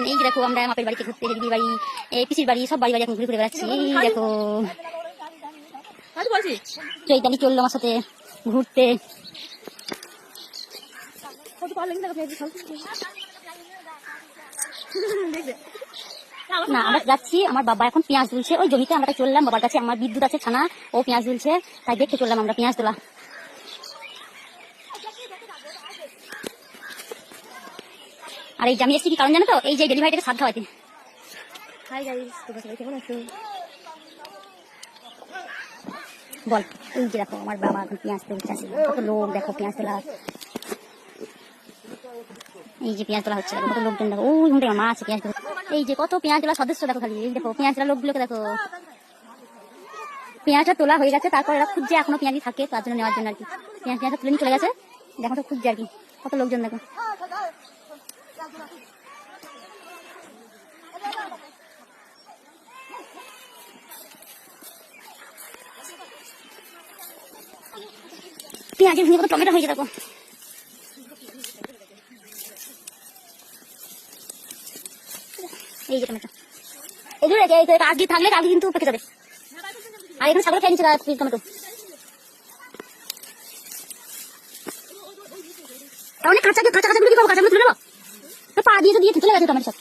আছেন এই দেখো আমরা মাপের বাড়িতে ঘুরতে দিদি বাড়ি এই পিসির বাড়ি, সব বাড়ি বাড়ি এখন ঘুরে ঘুরে বেড়াচ্ছি, এই দেখো। চৈতালি চলল আমার সাথে ঘুরতে। না, আমরা যাচ্ছি, আমার বাবা এখন পেঁয়াজ তুলছে ওই জমিতে আমরা চললাম, বাবার কাছে আমার বিদ্যুৎ আছে, ছানা, ও পেঁয়াজ তুলছে তাই দেখতে চললাম আমরা পেঁয়াজ তোলা আর এই জামি এসছি কি কারণ জানো তো? এই যে ডেলিভারিটাকে সাধ্য খাওয়াতে হাই গাইস তোমরা সবাই কেমন আছো? বল। এই যে দেখো আমার বাবা এখন পেঁয়াজ আছে কত লোক দেখো পেঁয়াজ তোলা। এই যে পেঁয়াজ তোলা হচ্ছে কত লোকজন দেখো ওই ঘুমটে মা আছে পেঁয়াজ তোলা। এই যে কত পেঁয়াজ তোলা সদস্য দেখো খালি। এই দেখো পেঁয়াজ তোলা লোকগুলোকে দেখো। পেঁয়াজটা তোলা হয়ে গেছে তারপর এরা খুঁজছে এখনও পেঁয়াজি থাকে তার জন্য নেওয়ার জন্য আর কি। পেঁয়াজ পেঁয়াজটা তুলে নিয়ে চলে গেছে। দেখো তো খুঁজছে আর কি কত লোকজন দেখো। পেঁয়াজের ভুঁড়ি কত টমেটো হয়েছে দেখো এই যে টমেটো। এগুলো রেখে আজকে থাকলে কালকে কিন্তু পেকে যাবে। আর এখানে ছাগল খেয়ে নিচ্ছে টমেটো। তাহলে কাঁচা কাঁচা কাঁচাগুলো কি দিয়ে চলে গেছে টমেটো সব